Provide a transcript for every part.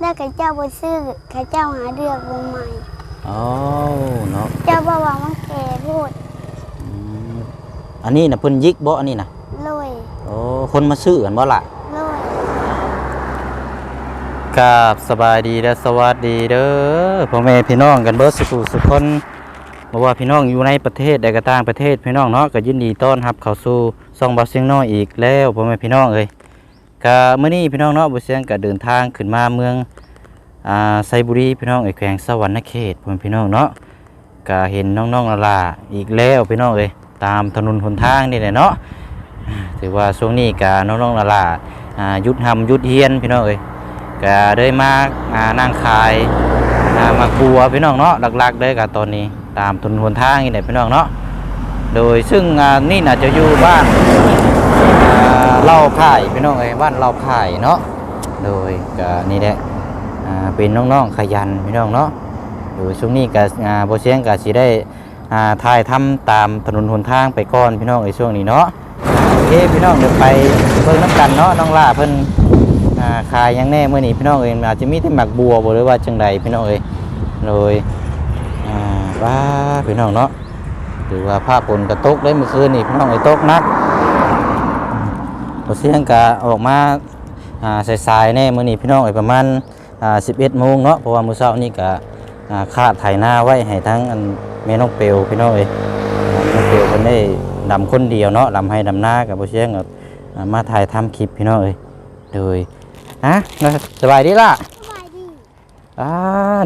แล้วข้าเจ้าบ่ซื้อข้าเจ้าหาเดือกวงใหม่อ๋อเนาะเจ้าบ่ว่ามันแก่โพดอืมอันนี้น่ะเพิ่นยิกบ่อันนี้น่ะเลยโอ้คนมาซื้อกันบ่ล่ะเลยกับสบายดีและสวัสดีเด้อพ่อแม่พี่น้องกันเบิดสุขุสุขคนบ่ว่าพี่น้องอยู่ในประเทศใดก็ต่างประเทศพี่น้องเนาะก็ยินดีต้อนรับเข้าสู่ซ่องบ่เสียงน้อยอีกแล้วพ่อแม่พี่น้องเอ้ย ก็มื้อนี้พี่น้องเนาะบ่เสียงก็เดินทางขึ้นมาเมืองอ่าไซบุรีพี่น้องเอ้แขวงสวรรณเขตพ่อพี่น้องเนาะก็เห็นน้องๆลาๆอีกแล้วพี่น้องเอ้ยตามถนนหนทางนี่แหละเนาะถือว่าช่วงนี้ก็น้องๆลาๆอ่ายุดทำยุดเฮียนพี่น้องเอ้ยก็ได้มาอ่านั่งขายอ่ามาบัวพี่น้องเนาะหลักๆเลยกับตอนนี้ตามถนนหนทางนี่แหละพี่น้องเนาะ โดยซึ่งอ่านี่น่าจะอยู่บ้านเล่าข่ายพี่น้องเอ้บ้านเล่าข่ายเนาะโดยก็นี่แหละเป็นน้องๆขยันพี่น้องเนาะโดยช่วงนี้ก็โบเสียงก็สิได้ถ่ายทำตามถนนหนทางไปก่อนพี่น้องในช่วงนี้เนาะโอเคพี่น้องเดี๋ยวไปเบิ่งน้ำกันเนาะน้องล่าเพิ่นอ่าขายยังแน่เมื่อนี้พี่น้องเอ้อาจจะมีแต่หมักบัวบ่หรือว่าจังใดพี่น้องเอ้ยโดยอ่าว่าพี่น้องเนาะ หรือว่าภาพฝนกระตกได้เมื่อคืนนี่พี่น้องเอ้ยตกหนักบ่เสียงกะออกมาอ่าสายๆแน่มื้อนี้พี่น้องเอ้ยประมาณอ่า11โมงเนาะเพราะว่ามื้อเช้านี่ก็อ่าคาดไถนาไว้ให้ทั้งอันแม่น้องเปลวพี่น้องเอ้ยน้องเปลวเพิ่นได้ดำคนเดียวเนาะดำให้ดำนากับบ่เสียงก็อ่ามาถ่ายทำคลิปพี่น้องเอ้ยโดยฮะน่าสบายดีล่ะสบายดีอ่า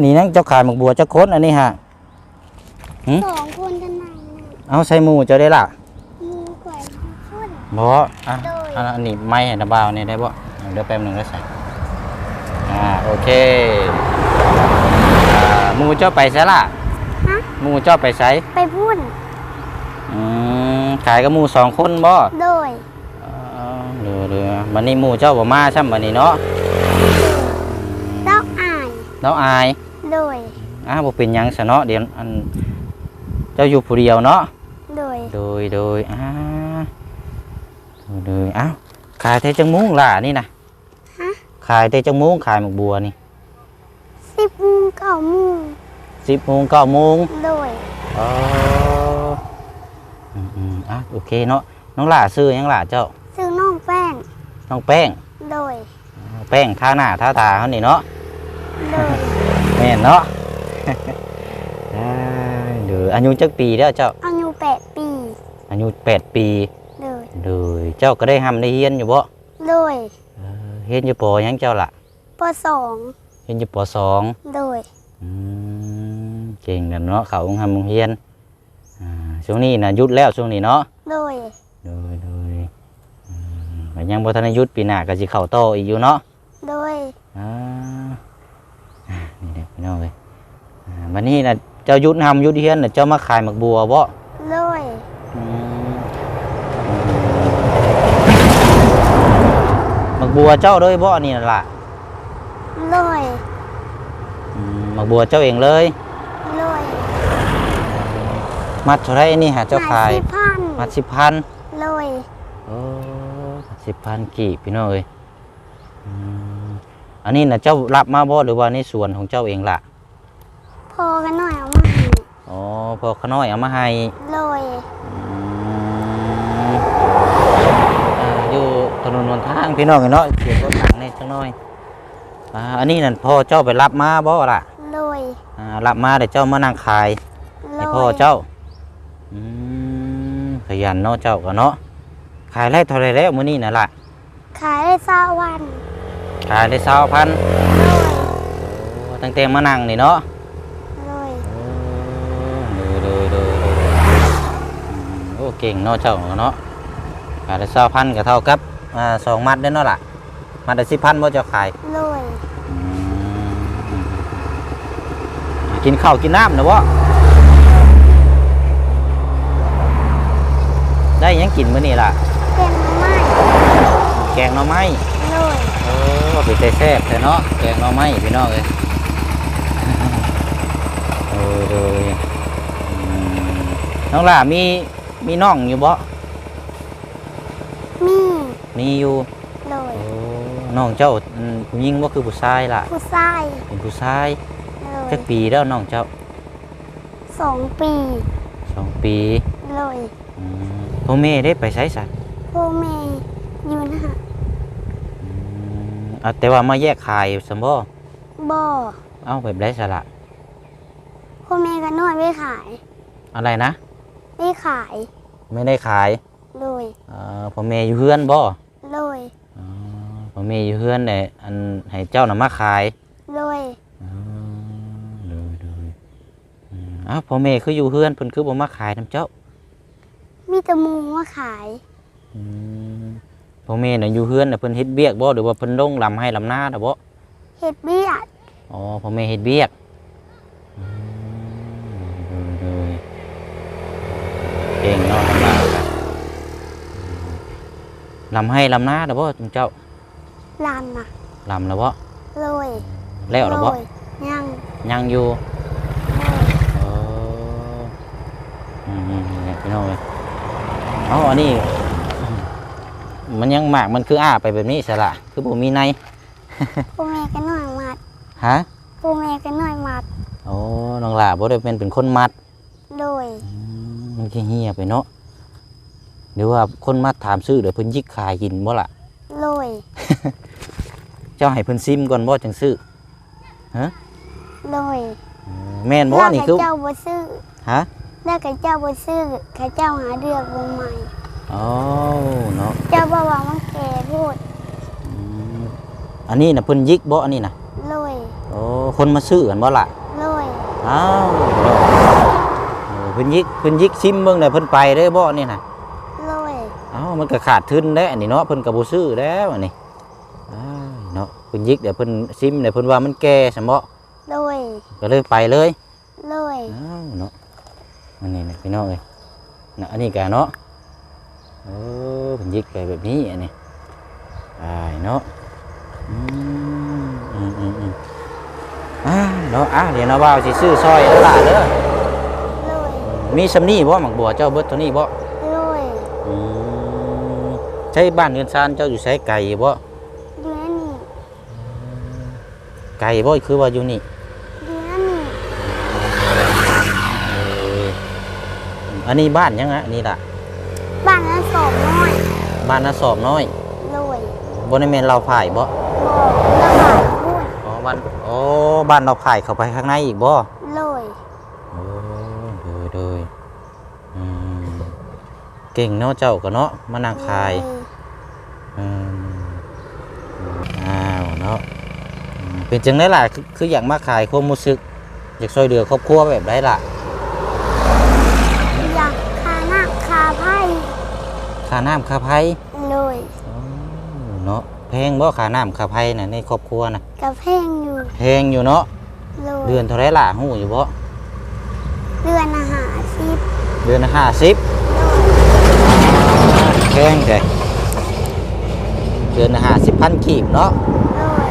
นี่นั่งเจ้าขายหมกบัวเจ้าโคตอันนี้ฮะหืม เอาใส่หมูเจ้าได้ล่ะมีแขวนคนบ่อะโดยอันอันนี้ไม้ให้นาบาวนี่ได้บ่เดี๋ยวแป๊บหนึงแล้วใส่อ่าโอเคอ่าหมูเจ้าไปใส่ล่ะฮะหมูเจ้าไปใส่ไปพุ่นอืมขายกับหมูสองคนบ่โดยอ่าเดี๋ยวเดี๋ยววันนี้หมูเจ้าบ่มาใช่บัดนี้เนาะเต้าอายแล้วอายโดยอ่าบ่เป็นหยังซะเนาะเดี๋ยวอันเจ้าอยู่ผู้เดียวเนาะ โดยโดยโดยอ่าโดยโดยอ้าวขายเทจังมุ้งล่ะนี่นะฮะขายเทจังมุ้งขายหมกบัวนี่สิบโมงเก้าโมงสิบโมงเก้าโมงโดยอ๋ออืมอืมอะโอเคเนาะน้องล่าซื้อหยังล่ะเจ้าซื้อน้องแป้งน้องแป้งโดยแป้งทาหน้าทาตาเขานี่เนาะโดยแม่นเนาะได้เดี๋ยวอายุจักปีแล้วเจ้าอายุแปดปี อายุแปดปีโดยเดยเจ้าก็ได้ทำได้เฮียนอยู่บ่โดยเออเฮียนอยู่ปอหยังเจ้าล่ะปสองเฮียนอยู่ปอสองโดยอืมเก่งนะเนาะเขาทำโรงเรียนอ่าช่วงนี้นะหยุดแล้วช่วงนี้เนาะโดยโดยโดยอืมก็ยังบ่ทันได้หยุดปีหน้าก็สิเข้าโตออีกอยู่เนาะ โดยอ่าอ่านี่เด้อพี่น้องเอ้ยอ่าวันนี้นะเจ้าหยุดทำหยุดเรียนน่ะเจ้ามาขายหมักบัวบ่ โดย อืมหมัก บัวเจ้าเลยบ่นี่น่ะล่ะโดยอืมหมักบัวเจ้าเองเลยโดยมัดเท่าไรนี่ฮะเจ้าขายสิบพันมัดสิบพันโดยโอ้สิบพันกี่พี่น้องเอ้ยอืมอันนี้นะเจ้ารับมาบ่หรือว่าในส่วนของเจ้าเองล่ะพอกันหน่อยเอามาให้อ๋อพอขน้อยเอามาให้โดย อืมอ่าอยู่ถ นนหนทางพี่น้องเอ้ยเนาะเสียงรถหลังนี่จังน้อยอ่าอันนี้นั่นพ่อเจ้าไปรับมาบ่ล่ะโดยอ่ารับมาเดี๋ยวเจ้ามานั่งขายโดให้ยพ่อเจ้าอืมขยันเนาะเจ้าก็เนาะขายได้เท่าไรแล้วมื้อนี้น่ะล่ะขายได้สาวันขายได้สาวพันโดยตั้งแต่มานั่งนี่เนาะโดยดูดูดูโอ้เก่งเนาะเจ้าเนาะขายได้สาวพันก็เท่ากับ อ่าสองมัดเด้อเนาะล่ะ มัดได้สิบพันบ่เจ้าขายโดยอืมกินข้าวกินน้ำนะวะได้หยังกินมื้อนี้ล่ะ เป็นไม้แกงหน่อไม้ โดยโอ้ว่าเป็นใจแซ่บแท้เนาะแกงหน่อไม้พี่น้องเอ้ยเออเลยอืมน้องล่ะมีมีน้องอยู่บ่ มีมีอยู่โดยโอ้น้องเจ้าอืมผู้หญิงบ่คือผู้ชายล่ะ ผู้ชายเป็นผู้ชายเลยจักปีแล้วน้องเจ้าสองปีสองปีเลยอืมพ่อแม่ได้ไปไสสัตว์พ่อแม่อยู่นะฮะอะแต่ว่ามาแยกขายสมบ่บ่เอ้าแบบไรสละพ่อแม่ก็นวดไม่ขายอะไรนะ ไม่ขายไม่ได้ขายเลยเอ่อพ่อแม่อยู่เฮือนบ่ เลยอ๋อพ่อแม่อยู่เฮือนแต่อันให้เจ้าน่ะมาขายเลยอ๋อดูดูอืมอ้าวพ่อแม่คืออยู่เฮือนเพิ่นคือบ่มาขายนํเจ้ามีแตะมูมาขายอืมพ่อแม่น่ะอยู่เฮือนน่ะเพิ่นเฮ็ดเบียกบ่หรือว่าเพิ่นลงลำให้ลำนาน่ะบ่ เห็ดเบี้ยดอ๋อพ่อแม่เฮ็ดเบียกอืมดูดูเก่งเนาะ ลำนาก็ลำให้ลำนาน่ะบ่จุมเจ้าลานนะลำแล้วบ่เลยแล้วแล้วบ่เลยยังยังอยู่เลยเอออืมๆเนี่ยพี่น้องเลยเอาอันนี้ มันยังหมากมันคืออ้าไปแบบนี้สละคือบ่มีในพ่อแม่ก็นวดมัดฮะพ่อแม่ก็นวดมัดโอ้น้องหลาบ่ได้เป็นเป็นคนมัดเลยอืมมันแค่เฮียไปเนาะ หรือว่าคนมัดถามซื้อเดี๋ยวเพิ่นยิกขายกินบ่ล่ะเลยเจ้าให้เพิ่นซิมก่อนบ่จังซื้อเลยแม่นบ่แล้วนี่ข้าคือเจ้าบ่ซื้อฮะแล้วข้าเจ้าบ่ซื้อข้าเจ้าหาเดือกวงใหม่อ๋อเนาะเจ้าบ่ว่ามันแก่โพดอืมอันนี้น่ะเพิ่นยิกบ่อันนี้น่ะเลยโอ้คนมาซื้อกันบ่ล่ะเลยอ้าวเนาะเออเพิ่นยิกเพิ่นยิกซิมเบิ่งได้เพิ่นไปเด้อบ่นี่น่ะเลย เอ้ามันก็ขาดทุนแล้วอันนี้เนาะเพิ่นก็บ่ซื้อแล้วอันนี้อ้ายเนาะเพิ่นยิกเดี๋ยวเพิ่นซิมเดี๋ยวเพิ่นว่ามันแก่ซั่นบ่เลยก็เลยไปเลยเลยอ้าวเนาะอันนี้นะพี่น้องเอ้ยน่ะอันนี้ก็เนาะเออเพิ่นยิกไปแบบนี้อันนี้อ้ายเนาะอืมอืมอืมอืมอ่าเนาะอะเดี๋ยวนะว่าวสิซื้อซอยแล้วล่ะเด้อเลยมีสำนี่บ่หมักบัวเจ้าเบิดเท่านี้บ่เลยอืม ใช้บ้านเงินซานเจ้าอยู่ใช้ไก่บ่อยู่นั่นนี่ไก่บ่คือว่าอยู่นี่อยู่นั่นนี่เอออันนี้บ้านยังฮะอันนี่ล่ะ บ้านนั้นสองน้อยบ้านนาสอบน้อยเลยบ่ได้แม่นเราผ่ายบ่บอกระบายพูดอ๋อบ้านโอ้บ้านเราผ่ายเข้าไปข้างในอีกบ่เลยโอ้โดยโดยอืมเก่งเนาะเจ้าก็เนาะมานั่งขายเลยอืม อ้าวเนาะอืมเป็นจังไดล่ะคือคืออยากมาขายความรู้สึกอยากช่วยเหลือครอบครัวแบบไดล่ะอยากคาหน้าคาไพ่ค่าน้ำค่าไฟเลยอ๋อเนาะแพงบ่ค่าน้ำค่าไฟน่ะในครอบครัวน่ะกระเพงอยู่แพงอยู่เนาะเลยเดือนเท่าไรล่ะฮู้อยู่บ่เดือนอาหารซิปเดือนละห้าสิบแพงแต่ เดือนละห้าสิบพันกีบเนาะเลย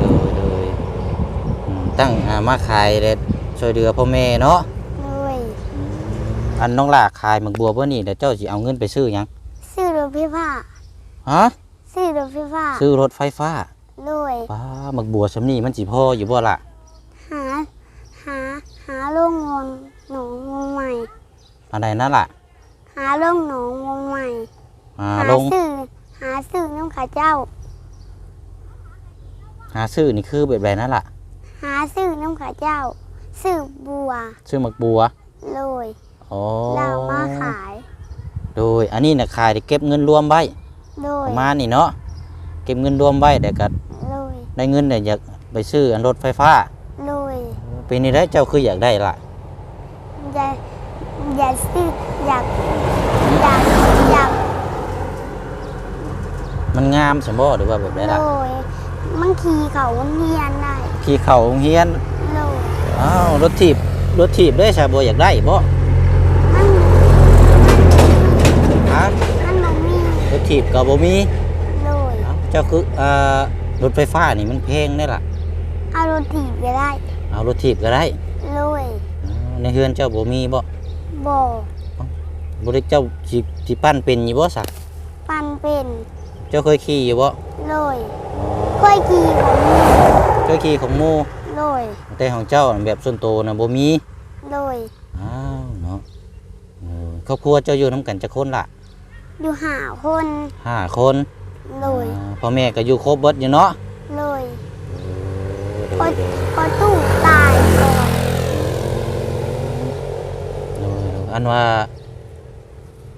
โดยโดยอืมตั้งอ่ามาขายเลยช่วยเหลือพ่อแม่เนาะเลยอืมอันน้องหลาขายหมักบัวเพื่อนี่เดี๋ยวเจ้าสิเอาเงินไปซื้อหยังซื้อรถไฟฟ้าฮะซื้อรถไฟฟ้าซื้อรถไฟฟ้าเลยป้าหมักบัวสำนี่มันสิพ่ออยู่บ่ล่ะหา หา หาโรงงนหนองงนใหม่ อะไรนั่นล่ะ หาโรงหนองงนใหม่ อ่าหาลง ซื้อ หาซื้อน้ำขาเจ้า หาซื้อนี่คือแบบไรนั่นล่ะ หาซื้อน้ำขาเจ้า ซื้อบัวซื้อหมักบัวเลยอ๋อเรามาขาย โดยอันนี้น่ะขายได้เก็บเงินรวมไว้เลปยระมาณนี้เนาะเก็บเงินรวมไว้แต่ก็เลยได้เงินเนี่ยอยากไปซื้ออันรถไฟฟ้าเลยปีนี้ได้เจ้าคืออยากได้ล่ะ อย่าอย่าซื้ออยากอยากอยาก มันงามสมบ่หรือว่าแบบไรเลล่ะยมันขี่เขาเฮียนได้ขี่เข่าโรงเฮียนเลยอ้าวรถถีบรถถีบได้ชาบัวอยากได้บ่มันฮะมันบ่มีรถถีบก็บ่มีเลยเอ้าเจ้าคืออ่ารถไฟฟ้านี่มันแพงได้ล่ะเอารถถีบก็ได้เอารถถีบก็ได้เลยอ้าวในเฮือนเจ้าบ่มีบ่บ่บ่ได้เจ้าสิสิปั้นเป็นอยู่บ่สัก ปันเป็น เจ้าเคยขี่อยู่บ่เลยค่อยขี่ของหมูเคยขี่ของหมู่เลยแต่ของเจ้าน่ะแบบส่วนตัวน่ะบ่มีเลยอ้าวเนาะเออครอบครัวเจ้าอยู่นํกันจักคนล่ะอยู่หาคนห้าคนเลยอ่าพ่อแม่ก็อยู่ครบเบิดอยู่เนาะเลยเอพออเด้อพอตู้ตายก่อนเด้อเด้ออันว่า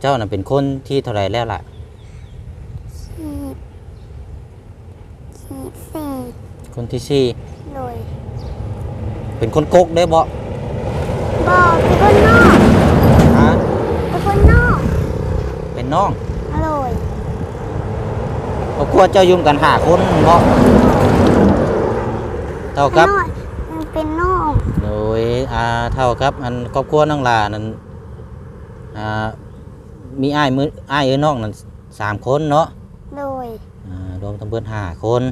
เจ้าน่ะเป็นคนที่เท่าไหร่แล้วล่ะ ขีดขีดสี่ คนที่สี่เลยเป็นคนกกได้บ่บอกเป็นคนนอกฮะเป็นคนนอกเป็นน้องเลยครอบครัวเจ้าอยุ่มกันห้าคนบ่เท่ากับนอกมันเป็นนอกโดยอ่าเท่ากับ อันครอบครัวน้องหลานั้นอ่ามีอ้ายมืออ้ายเอ้ยน้องนั้นสามคนเนาะเลยอ่ารวมทั้งเบิดห้าคน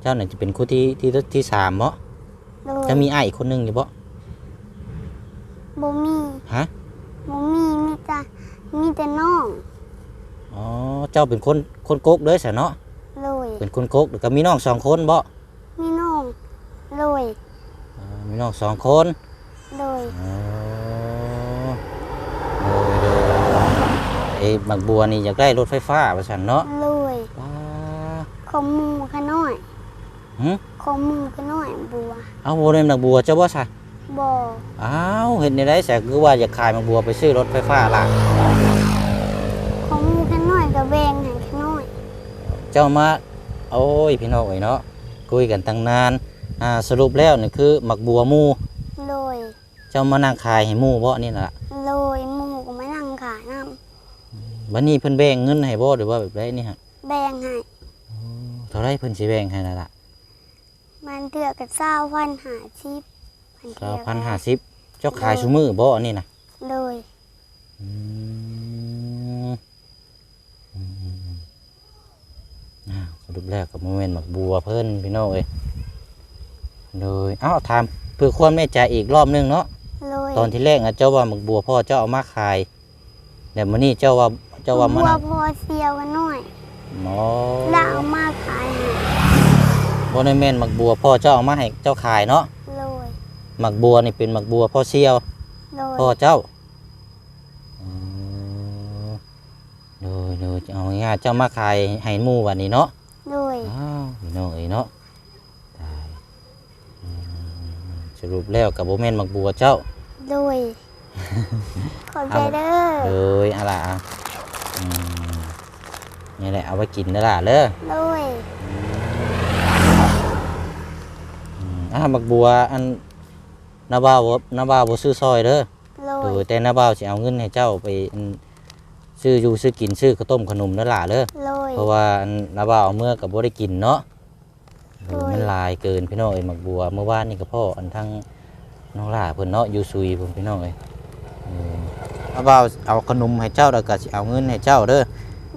เจ้าน่ะจะเป็นคู่ที่ที่ที่สามเนาะเลยจะมีอ้ายอีกคนหนึงอยู่บ่บ่มีฮะบ่มีมีแต่มีแต่น้องอ๋อเจ้าเป็นคนคนกกเด้อสะเนาะเลยเป็นคนกกแล้วก็มีน้องสองคนบ่มีน้องเลยอ่ามีน้องสองคนเลยอ๋อโดยโดยไอ้บักบัวนี่อยากได้รถไฟฟ้าว่าซั่นเนาะเลยว้า ของหมูขะน้ อยหึของหมูขะน้อยบัวเอาบัวเล่มบักบัวเจ้าบ่ซะบ่อ้าวเห็นในได้แสคือว่าอยากขายบักบัวไปซื้อรถไฟฟ้าล่ะของหมูขะน้อยกับแบงให้ขะน้อย เจ้ามาโอ้ยพี่น้องเอ้ยเนาะคุยกันตั้งนานอ่าสรุปแล้วนี่คือหมักบัวหมู่เลยเจ้ามานั่งขายให้หมู่บ่นี่น่ะเลยหมูก็มานั่งขายน้บัดนี้เพิ่นแบ่งเงินให้บ่หรือว่าแบบไรนี่ฮะำแบงให้เท่าไรเพิ่นสิแบ่งให้นั่นล่ะ มันเถื่อกับเศร้าพันหาชิปมันเถื่อกั9,050เจ้าขายซุมื้อบ่อันนี้น่ะเลยอืมอืมอ้าวสรุปแล้วก็บ่แม่นหมักบัวเพิ่นพี่น้องเอ้ยโดยเอ้าถามเพื่อความแน่ใจอีกรอบหนึงเนาะเลยตอนที่แรกอะเจ้าว่าหมึกบัวพ่อเจ้าเอามาขายแต่มื้อนี้เจ้าว่าเจ้าว่ามันบัวน่ะพอเสียวกันหน่อยหมอแล้วเอามาขายให้ บ่ได้แม่นหมึกบัวพ่อเจ้าเอามาให้เจ้าขายเนาะเลยหมักบัวนี่เป็นหมักบัวพ่อเชียวเลยพ่อเจ้าอ๋อโดยโดยเอาง่ายๆเจ้ามาขายให้หมู่วันนี้เนาะเลยอ้าวพี่น้องเอ้ยเนาะตายอืมสรุปแล้วกับบ่แม่นหมักบัวเจ้าเลยขอบใจเด้อเอ้ยอะล่ะอืมนี่แหละเอาไว้กินเด้อล่ะเด้อเลยอืม อ่าบักบัวอันนาบ่าวบ่นาบ่าวบ่ซื้อซอยเด้อเลเอยอแต่นาบ่าวสิเอาเงินให้เจ้าไปอันซื้ออยู่ซื้อกินซื้อข้าวต้มขนมนั่นล่ะเด้อเลย เพราะว่าอันนาบ่าวเอาเมื่อก็บ่ได้กินเนาะเออโอ้ย มันหลายเกินพี่น้องเอ้ยบักบัว เมื่อวานนี่ก็พ่ออันทั้งน้องล่าเพิ่นเนาะอยู่ซุยเพิ่นพี่น้องเอ้ยเออนาบ่าวเอาขนมให้เจ้าแล้วก็สิเอาเงินให้เจ้าเด้อ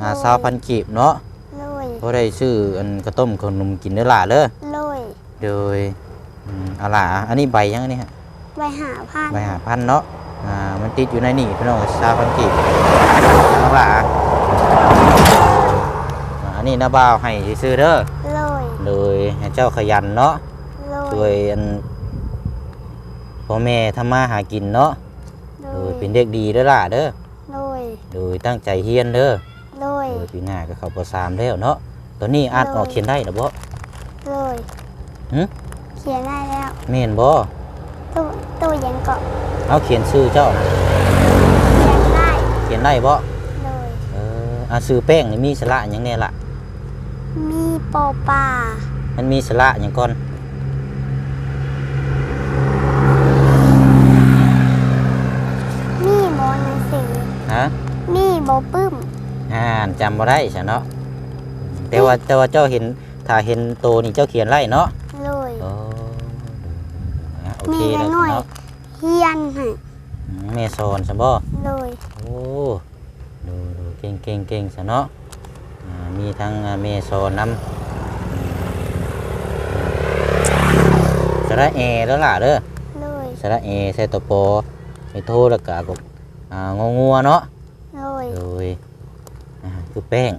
อ่า20,000กีบเนาะเลย บ่ได้ซื้ออันข้าวต้มขนมกินเด้อล่ะเด้อเลย โดย อืมเอาล่ะอันนี้ใบยังอันนี่ฮะไปหาพันใบหาพันเนาะ อ่า มันติดอยู่ในนี่พี่น้องซาพันกีบเอาล่ะอ่าอันนี้นาบ่าวให้ซื้อเด้อเลยโดยให้เจ้าขยันเนาะเลยโดยอันพ่อแม่ทำมาหากินเนาะเลโดยยเป็นเด็กดีเด้อล่ะเด้อเลยโดยตั้งใจเฮียนเด้อเลยโดยปีหน้าก็เข้าปสามแล้วเนาะตอนนี้อ่านออกเขียนได้หรือบ่เลยหึเขียนได้แล้วแม่นบ่ตู้ตู้ยังเกาะเอาเขียนชื่อเจ้านะเขียนได้เขียนได้บ่เลยเอออาซื้อแป้งนี่มีสระหยังแน่ล่ะ มีปอปลามันมีสระหยังก่อนมีบอหนังสือฮะมีบอปึ้มอ่านจำบ่ได้ใช่เนาะแต่ว่าแต่ว่าเจ้าเห็นถ้าเห็นโตนี่เจ้าเขียนไล่เนาะเลยโอ้อะ โอมีเคแล้แล้ววหน่อยเนาะเฮียนให้อืมแม่สอนซะบ่เลยโอ้ดูดูเก่งเก่งเก่งซะเนาะอ่ามีทั้งอ่าแม่สอนนำสระเอแล้วล่ะเด้อเลยสระเอใส่ตัวโปไอ้โทแล้วก็กบอ่างองัวเนาะเลยโดยอ่าคือแป้ง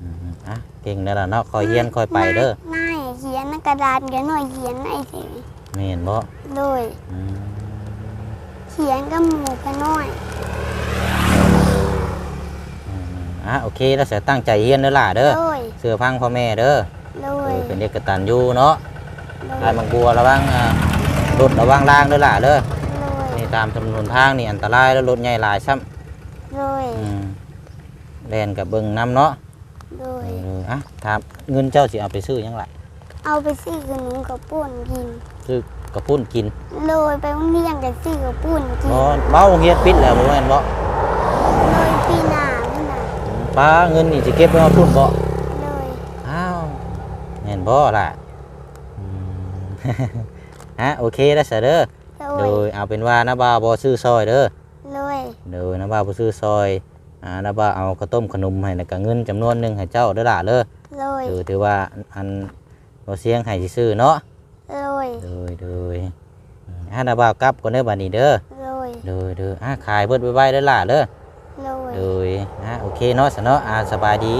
อืมเก่งแล้วล่ะเนาะคอยเฮียนคอยไปเด้อ ง่ายเขียนกระดานกันหน่อยเขียนไอ้สิ แม่นบ่โดยอืมเขียนก็หมูกันหน่อยอืมอะโอเคแล้วเสียตั้งใจเฮียนเด้อล่ะเด้อโดยเสื้อพังพ่อแม่เด้อโดเอยอเป็นเด็กกตัญญูเนาะโดลายยมังบัวระวังอ่ารถระวังล่างเด้อล่ะเด้อโดยนี่ตามถนนทางนี่อันตรายแล้วรถใหญ่หลายซ้ำโดยอืมแล่นกับเบิ่งน้ำเนาะโดเอยออะถามเงินเจ้าสิเอาไปซื้อหยังล่ะ เอาไปซื้อขนมกับปุ้นกินซื้อกระปุ้นกินโดยไปโรงเรียนกับซื้อกับปุ้นกินบ่เบ้าเฮียนปิดแล้วบ่แม่นบ่โดยปีหน้าพุ่นน่ะป้าเงินนี่สิเก็บไว้มาพุ่นบ่โดยอ้าวแม่นบ่ล่ะอืม ฮะโอเคแล้วซะเด้อโดโดยยเอาเป็นว่านะบ่าวบ่ซื้อซอยเด้อโดยโดยนะบ่าวบ่ซื้อซอยอ่านะบ่าวเอาข้าวต้มขนมให้แล้วก็เงินจำนวนหนึงให้เจ้าเด้อล่ะเด้อโดยถือถือว่าอัน บ่เสียงให้สิซื้อเนาะโดยโดยโดยอืมอ่านะบ่าวกลับก่อนเด้อบัดนี้เด้อโดยโดยโดยอ่าขายเบิดไว้ๆเด้อล่ะเด้อโดยโดยอ่าโอเคเนาะซะเนาะอ่าสบายดี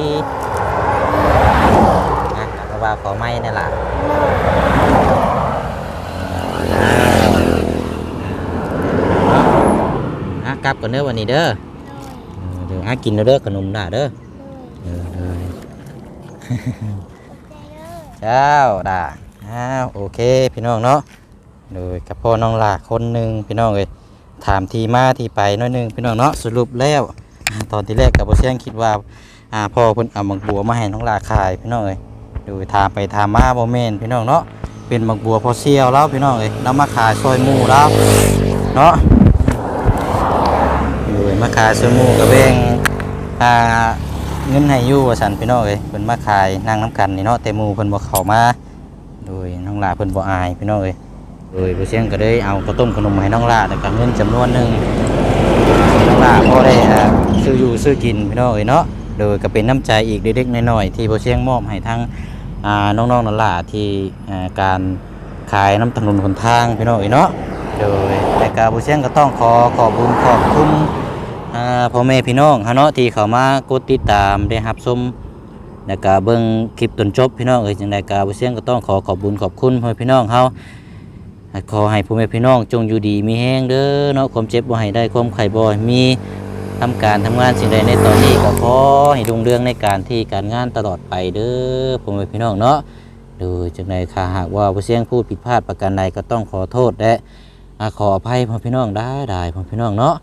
อะนะบ่าวขอไม้นั่นล่ะอะกลับก่อนเด้อวันนี้เด้อเออเด้ออะกินเด้อเด้อขนมด่าเด้อเออเด้อ เจ้าด่าอ้าวโอเคพี่น้องเนาะโดยกับพ่อน้องหลาคนหนึ่งพี่น้องเลยถามทีมาที่ไปน้อยหนึงพี่น้องเนาะสรุปแล้วตอนที่แรกกับพ่เชียงคิดว่าอ่าพ่อเพิ่นเอาบักบัวมาให้น้องหลาขายพี่น้องเลยโดยถามไปถามมาบ่แม่นพี่น้องเนาะเป็นบักบัวพอเซียวแล้วพี่น้องเลยแล้วมาขายซอยหมูแล้วเนาะอยู่มาขายซื้อหมูกระเบงอ่า เงินให้ยู่ว่าสันพี่น้องเอ้ยเพิ่นมาขายนั่งน้ำกันนี่เนาะแต่หมูเพิ่นบ่เข้ามาโดยน้องลาเพิ่นบ่อายพี่น้องเอ้ยโดยผู้เชี่ยงก็เลยเอาข้าวต้มขนมให้น้องลาแล้วก็เงินจำนวนหนึ่งน้องลาพอได้ซื้ออยู่ซื้อกินพี่น้องเอ้ยเนาะโดยก็เป็นน้ำใจอีกเล็กๆน้อยๆที่ผู้เชี่ยงมอบให้ทั้งน้องๆนั่นล่ะที่การขายน้ำถนนหนทางพี่น้องเอ้ยเนาะโดยรายการผู้เชี่ยงก็ต้องขอขอบคุญขอบคุณ พ่อแม่พี่น้องฮะเนาะที่เขามากดติดตามได้รับชมแล้วก็เบิ่งคลิปจนจบพี่น้องเอ้ยจังรายการผู้เชี่ยงก็ต้องขอขอบคุญขอบคุณพ่อแม่พี่น้องเฮาขอให้พ่อแม่พี่น้องจงอยู่ดีมีแห้งเด้อเนาะความเจ็บบ่ให้ได้ความไข้บ่มีทำการทำงานสิ่งใดในตอนนี้ก็ขอให้รุ่งเรืองในการที่การงานตลอดไปเด้อพ่อแม่พี่น้องเนาะโดยจังไดค่ะหากว่าผู้เชี่ยงพูดผิดพลาดประการใดก็ต้องขอโทษและขออภัยพ่อพี่น้องได้ได้พ่อพี่น้องเนาะ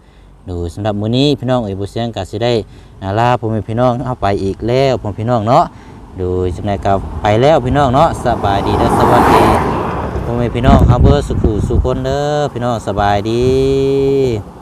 ดูสำหรับมื้อนี้พี่น้องเอ๋ยบุเสียงก็สิได้อาลาพ่อแม่พี่น้องเอาไปอีกแล้วพ่อพี่น้องเนาะดูจังไดก็ไปแล้วพี่น้องเนาะสบายดีและสวัสดีพ่อแม่พี่น้องเฮาเบอร์สุขุสุคนเด้อพี่น้องสบายดี